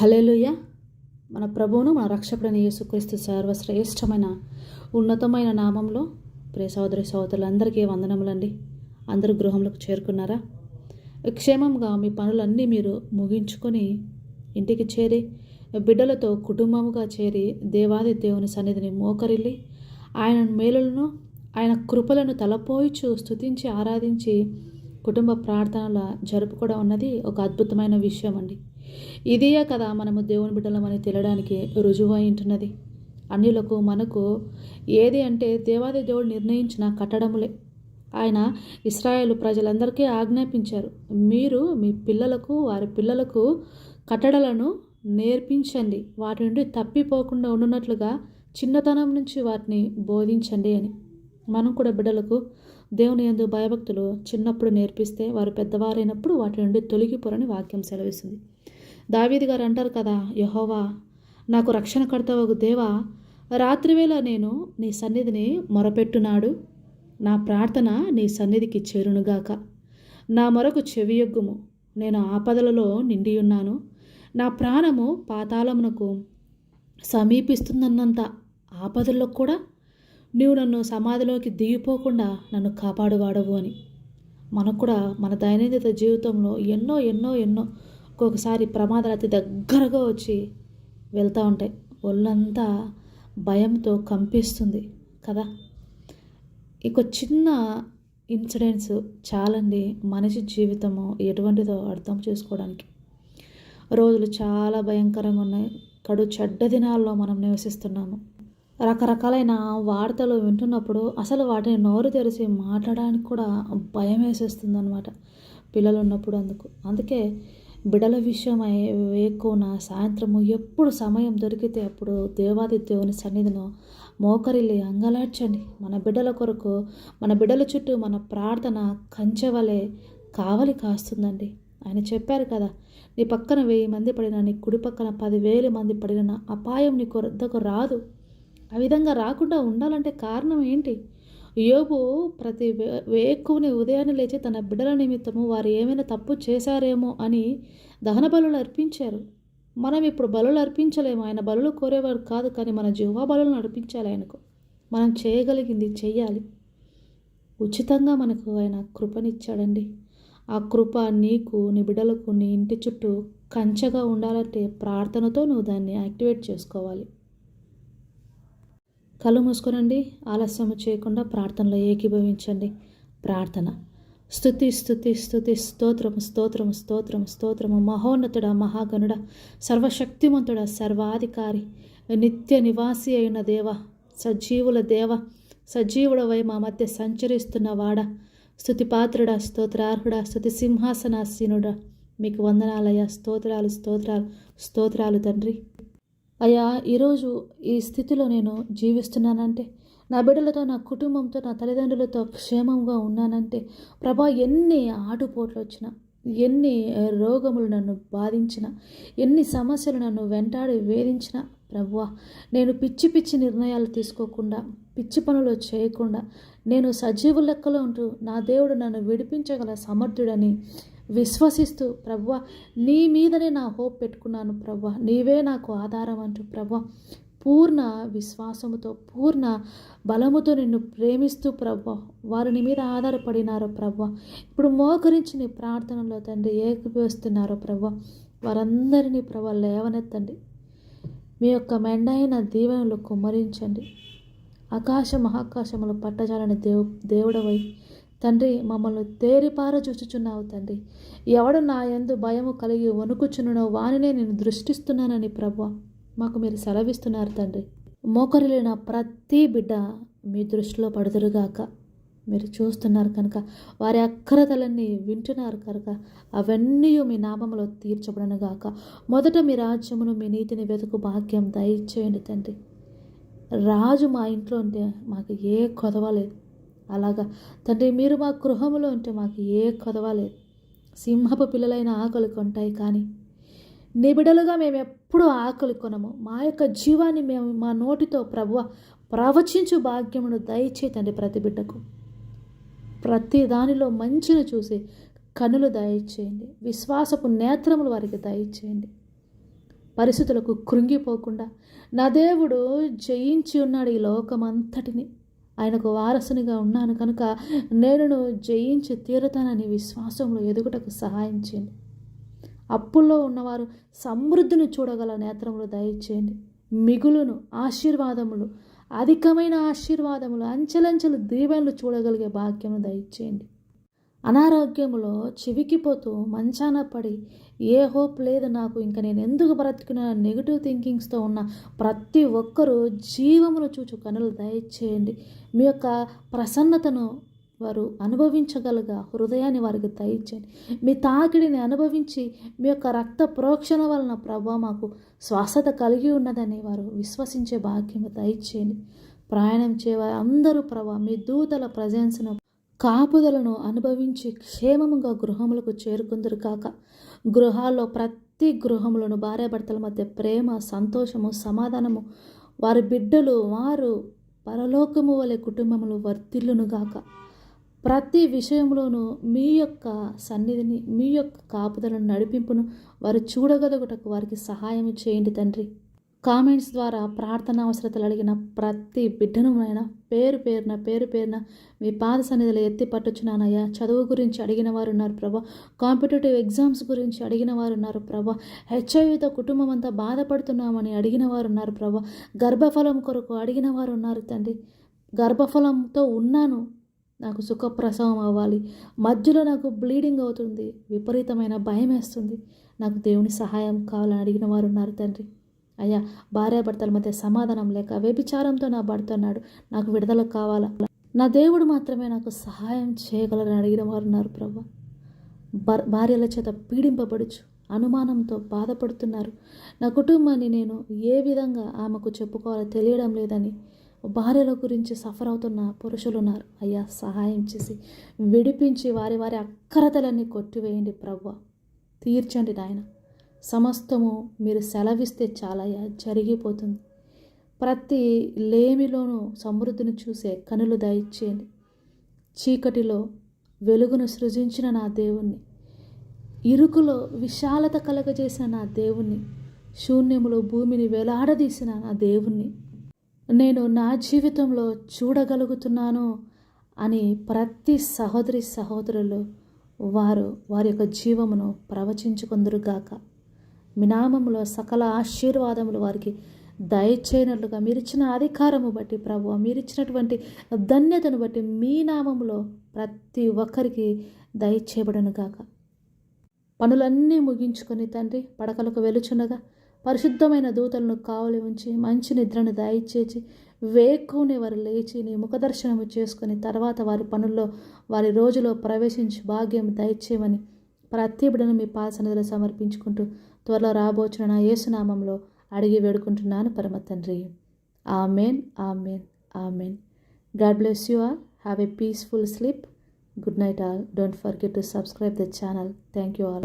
Hallelujah మన ప్రభువును మన రక్షకుడైన యేసుక్రీస్తు సర్వశ్రేష్టమైన ఉన్నతమైన నామంలో ప్రియ సహోదరి సహోదరులందరికీ వందనములండి. అందరూ గృహంలోకి చేరుకున్నారా? క్షేమంగా మీ పనులన్నీ మీరు ముగించుకొని ఇంటికి చేరి బిడ్డలతో కుటుంబముగా చేరి దేవాది దేవుని సన్నిధిని మోకరిల్లి ఆయన మేలులను ఆయన కృపలను తలపోయిచు స్తుతించి ఆరాధించి కుటుంబ ప్రార్థనల జరుపుకోవడం అన్నది ఒక అద్భుతమైన విషయం అండి ఇదే కదా మనము దేవుని బిడ్డలమని తెలియడానికి రుజువు అయి ఉంటున్నది. అన్యులకు మనకు ఏది అంటే దేవాది దేవుడు నిర్ణయించిన కట్టడములే. ఆయన ఇస్రాయేల్ ప్రజలందరికీ ఆజ్ఞాపించారు. మీరు మీ పిల్లలకు వారి పిల్లలకు కట్టడలను నేర్పించండి. వాటి నుండి తప్పిపోకుండా ఉండున్నట్లుగా చిన్నతనం నుంచి వాటిని బోధించండి అని. మనం కూడా బిడ్డలకు దేవుని ఎందు భయభక్తులు చిన్నప్పుడు నేర్పిస్తే వారు పెద్దవారైనప్పుడు వాటి నుండి తొలగిపోరని వాక్యం సెలవిస్తుంది. దావీది గారు అంటారు కదా యహోవా నాకు రక్షణ కర్తవగు దేవా రాత్రివేళ నేను నీ సన్నిధిని మొరపెట్టునాడు. నా ప్రార్థన నీ సన్నిధికి చేరునుగాక. నా మొరకు చెవియొగ్గుము. నేను ఆపదలలో నిండి ఉన్నాను నా ప్రాణము పాతాళమునకు సమీపిస్తుందన్నంత ఆపదల్లో కూడా నీవు నన్ను సమాధిలోకి దిగిపోకుండా నన్ను కాపాడువాడవు అని. మనకు కూడా మన దైనందిన జీవితంలో ఎన్నో ఎన్నో ఎన్నో ఒక్కొక్కసారి ప్రమాదాలు అతి దగ్గరగా వచ్చి వెళ్తూ ఉంటాయి. ఒళ్ళంతా భయంతో కంపిస్తుంది కదా. ఇక చిన్న ఇన్సిడెంట్స్ చాలండి మనిషి జీవితము ఎటువంటిదో అర్థం చేసుకోవడానికి. రోజులు చాలా భయంకరంగా ఉన్నాయి. కడు చెడ్డ దినాల్లో మనం నివసిస్తున్నాము. రకరకాలైన వార్తలు వింటున్నప్పుడు అసలు వాటిని నోరు తెరిచి మాట్లాడడానికి కూడా భయం వేసేస్తుంది అనమాట పిల్లలు ఉన్నప్పుడు అందుకు. అందుకే బిడల విషయమై వేకున సాయంత్రము ఎప్పుడు సమయం దొరికితే అప్పుడు దేవాది దేవుని సన్నిధిలో మోకరిల్లి అంగలార్చండి. మన బిడ్డల కొరకు మన బిడ్డల చుట్టూ మన ప్రార్థన కంచెవలే కావలి కాస్తుందండి. ఆయన చెప్పారు కదా నీ పక్కన వెయ్యి మంది పడిన నీ కుడి పక్కన పదివేల మంది పడిన అపాయం నీ కొరద్దకు రాదు. ఆ విధంగా రాకుండా ఉండాలంటే కారణం ఏంటి? యోబు ప్రతి వేకుని ఉదయాన్నే లేచి తన బిడ్డల నిమిత్తము వారు ఏమైనా తప్పు చేశారేమో అని దహన బలులు అర్పించారు. మనం ఇప్పుడు బలులు అర్పించలేము. ఆయన బలులు కోరేవారు కాదు కానీ మన జీవా బలులను అర్పించాలి ఆయనకు. మనం చేయగలిగింది చెయ్యాలి ఉచితంగా మనకు ఆయన కృపనిచ్చాడండి. ఆ కృప నీకు నీ బిడ్డలకు నీ ఇంటి చుట్టూ కంచెగా ఉండాలంటే ప్రార్థనతో నువ్వు దాన్ని యాక్టివేట్ చేసుకోవాలి. కళ్ళు మూసుకోనండి ఆలస్యము చేయకుండా ప్రార్థనలో ఏకీభవించండి. ప్రార్థన. స్థుతి స్థుతి స్థుతి స్తోత్రము స్తోత్రము స్తోత్రము స్తోత్రము. మహోన్నతుడ మహాగణుడ సర్వశక్తిమంతుడ సర్వాధికారి నిత్య నివాసి అయిన దేవ సజీవుల దేవ సజీవుడవై మా మధ్య సంచరిస్తున్న వాడ. స్థుతిపాత్రుడ స్తోత్రార్హుడ స్థుతి సింహాసనాసీనుడ. మీకు వందనాలయ స్తోత్రాలు స్తోత్రాలు స్తోత్రాలు తండ్రి. అయ్యా ఈరోజు ఈ స్థితిలో నేను జీవిస్తున్నానంటే నా బిడ్డలతో నా కుటుంబంతో నా తల్లిదండ్రులతో క్షేమంగా ఉన్నానంటే ప్రభా ఎన్ని ఆటుపోట్లు వచ్చినా ఎన్ని రోగములు నన్ను బాధించిన ఎన్ని సమస్యలు నన్ను వెంటాడి వేధించిన ప్రభువా నేను పిచ్చి పిచ్చి నిర్ణయాలు తీసుకోకుండా పిచ్చి పనులు చేయకుండా నేను సజీవు లెక్కలో ఉంటూ నా దేవుడు నన్ను విడిపించగల సమర్థుడని విశ్వసిస్తూ ప్రవ్వ నీ మీదనే నా హోప్ పెట్టుకున్నాను ప్రవ్వ నీవే నాకు ఆధారం అంటూ ప్రవ్వ పూర్ణ విశ్వాసముతో పూర్ణ బలముతో నిన్ను ప్రేమిస్తూ ప్రవ్వ వారు నీ మీద ఆధారపడినారో ప్రవ్వ ఇప్పుడు మోకరించి నీ ప్రార్థనలో తండ్రి ఏకపిస్తున్నారు ప్రవ్వ వారందరినీ ప్రభ లేవనెత్తండి. మీ యొక్క మెండైన దీవెనలు కుమ్మరించండి. ఆకాశ మహాకాశములు పట్టజాలని దేవు దేవుడవై తండ్రి మమ్మల్ని తేరిపార చూచుచున్నావు తండ్రి. ఎవడు నా ఎందు భయము కలిగి వణుకుచున్నో వానినే నేను దృష్టిస్తున్నానని ప్రభు మాకు మీరు సెలవిస్తున్నారు తండ్రి. మోకరిలిన ప్రతి బిడ్డ మీ దృష్టిలో పడుదురుగాక. మీరు చూస్తున్నారు కనుక వారి అక్కరతలన్నీ వింటున్నారు కనుక అవన్నీ మీ నామంలో తీర్చబడను గాక మొదట మీ రాజ్యమును మీ నీతిని వెతుకు భాగ్యం దయచేయండి తండ్రి. రాజు మా ఇంట్లో ఉంటే మాకు ఏ కొదవలేదు అలాగా. తండ్రి మీరు మా గృహములో ఉంటే మాకు ఏ కొదవలేదు. సింహపు పిల్లలైన ఆకలి కొంటాయి కానీ నిబిడలుగా మేము ఎప్పుడూ ఆకలి కొనము. మా యొక్క జీవాన్ని మేము మా నోటితో ప్రభువ ప్రవచించు భాగ్యమును దయచేతండి ప్రతి బిడ్డకు ప్రతి దానిలో మంచిని చూసి కనులు దయచేయండి. విశ్వాసపు నేత్రములు వారికి దయచేయండి. పరిస్థితులకు కృంగిపోకుండా నా దేవుడు జయించి ఉన్నాడు ఈ లోకమంతటిని. ఆయనకు వారసునిగా ఉన్నాను కనుక నేను జయించి తీరుతానని విశ్వాసంలో ఎదుగుటకు సహాయం చేయండి. అప్పుల్లో ఉన్నవారు సమృద్ధిని చూడగల నేత్రములు దయచేయండి. మిగులును ఆశీర్వాదములు అధికమైన ఆశీర్వాదములు అంచెలంచెలు దీవెనలు చూడగలిగే భాగ్యము దయచేయండి. అనారోగ్యంలో చివికిపోతూ మంచాన పడి ఏ హోప్ లేదు నాకు ఇంకా నేను ఎందుకు బ్రతికిన నెగిటివ్ థింకింగ్స్తో ఉన్న ప్రతి ఒక్కరూ జీవమును చూచు కనులు దయచేయండి. మీ యొక్క ప్రసన్నతను వారు అనుభవించగలగా హృదయాన్ని వారికి దయచేయండి. మీ తాకిడిని అనుభవించి మీ యొక్క రక్త ప్రోక్షణ వలన ప్రభా మాకు స్వస్థత కలిగి ఉన్నదని వారు విశ్వసించే భాగ్యము దయచేయండి. ప్రయాణం చేయ అందరూ ప్రభా మీ దూతల ప్రజెన్స్ను కాపుదలను అనుభవించి క్షేమముగా గృహములకు చేరుకుందరు కాక గృహాల్లో ప్రతి గృహములను భార్యాభర్తల మధ్య ప్రేమ సంతోషము సమాధానము వారి బిడ్డలు వారు పరలోకము వలె కుటుంబములు వర్తిల్లును గాక. ప్రతి విషయంలోనూ మీ యొక్క సన్నిధిని మీ యొక్క కాపుదలను నడిపింపును వారు చూడగలుగుటకు వారికి సహాయం చేయండి తండ్రి. కామెంట్స్ ద్వారా ప్రార్థన అవసరతలు అడిగిన ప్రతి బిడ్డను అయినా పేరు పేరున పేరు పేరున మీ పాద సన్నిధిలో ఎత్తి పట్టుచున్నానయ్యా. చదువు గురించి అడిగిన వారు ఉన్నారు ప్రభా. కాంపిటేటివ్ ఎగ్జామ్స్ గురించి అడిగిన వారు ఉన్నారు ప్రభా. హెచ్ఐవితో కుటుంబం అంతా బాధపడుతున్నామని అడిగిన వారు ఉన్నారు ప్రభా. గర్భఫలం కొరకు అడిగిన వారు ఉన్నారు తండ్రి. గర్భఫలంతో ఉన్నాను. నాకు సుఖప్రసవం అవ్వాలి. మధ్యలో నాకు బ్లీడింగ్ అవుతుంది. విపరీతమైన భయం వేస్తుంది. నాకు దేవుని సహాయం కావాలని అడిగిన వారు ఉన్నారు తండ్రి. అయ్యా భార్యాభర్తల మధ్య సమాధానం లేక వ్యభిచారంతో నా భర్త నాకు విడుదల కావాలా? నా దేవుడు మాత్రమే నాకు సహాయం చేయగలరని అడిగిన వారు ఉన్నారు ప్రభా. భార్యల చేత పీడింపబడుచు అనుమానంతో బాధపడుతున్నారు. నా కుటుంబాన్ని నేను ఏ విధంగా ఆమెకు చెప్పుకోవాలో తెలియడం లేదని భార్యల గురించి సఫర్ అవుతున్న పురుషులు ఉన్నారు. అయ్యా సహాయం చేసి విడిపించి వారి వారి అక్కరతలన్నీ కొట్టివేయండి ప్రవ్వ తీర్చండి నాయన. సమస్తము మీరు సెలవిస్తే చాలయ్యా జరిగిపోతుంది. ప్రతి లేమిలోనూ సమృద్ధిని చూసే కనులు దయచేయండి. చీకటిలో వెలుగును సృజించిన నా దేవుణ్ణి. ఇరుకులో విశాలత కలగజేసిన నా దేవుణ్ణి. శూన్యములో భూమిని వేలాడదీసిన నా దేవుణ్ణి. నేను నా జీవితంలో చూడగలుగుతున్నాను అని ప్రతి సహోదరి సహోదరులు వారు వారి యొక్క జీవమును ప్రవచించుకుందరుగాక. మీ సకల ఆశీర్వాదములు వారికి దయచేయనట్లుగా. మీరిచ్చిన అధికారము బట్టి ప్రభు మీరిచ్చినటువంటి ధన్యతను బట్టి మీ నామములో ప్రతి ఒక్కరికి దయచేయబడను గాక. పనులన్నీ ముగించుకొని తండ్రి పడకలకు వెలుచునగా పరిశుద్ధమైన దూతలను కావలి ఉంచి మంచి నిద్రను దయచేసి వేకునే వారు లేచి నీ ముఖదర్శనము చేసుకుని తర్వాత వారి పనుల్లో వారి రోజులో ప్రవేశించి భాగ్యం దయచేయమని ప్రతి మీ పాసనదిలో సమర్పించుకుంటూ త్వరలో రాబోచిన నా యేసునామంలో అడిగి వేడుకుంటున్నాను పరమ తండ్రి. Amen amen amen. God bless you all. Have a peaceful sleep. Good night all. Don't forget to subscribe the channel. Thank you all.